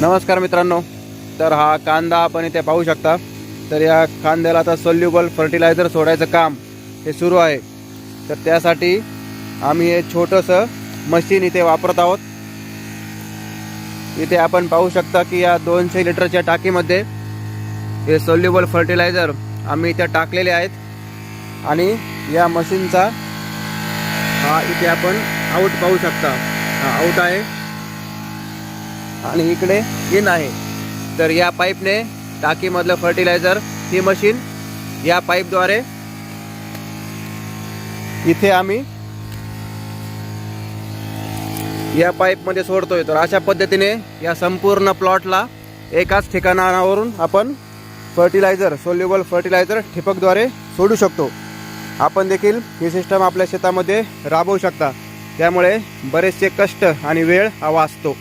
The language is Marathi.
नमस्कार मित्रांनो तर हा कांदा आपण इथे पाहू शकता. तर या कांद्याला आता सोल्युबल फर्टिलायझर सोडायचं काम हे सुरू आहे. तर त्यासाठी आम्ही हे छोटंसं मशीन इथे वापरत आहोत. इथे आपण पाहू शकता की या दोनशे लिटरच्या टाकीमध्ये हे सोल्युबल फर्टिलायझर आम्ही इथे टाकलेले आहेत. आणि या मशीनचा हा इथे आपण आऊट पाहू शकता. हा आऊट आहे. आणि इकडे इन आहे तर या पाईपने टाकीमधलं फर्टिलायझर ही मशीन या पाईपद्वारे इथे आम्ही या पाईपमध्ये सोडतोय. तर अशा पद्धतीने या संपूर्ण प्लॉटला एकाच ठिकाणावरून आपण फर्टिलायझर सोल्युबल फर्टिलायझर ठिपकद्वारे सोडू शकतो. आपण देखील ही सिस्टम आपल्या शेतामध्ये राबवू शकता. त्यामुळे बरेचसे कष्ट आणि वेळ हा वाचतो.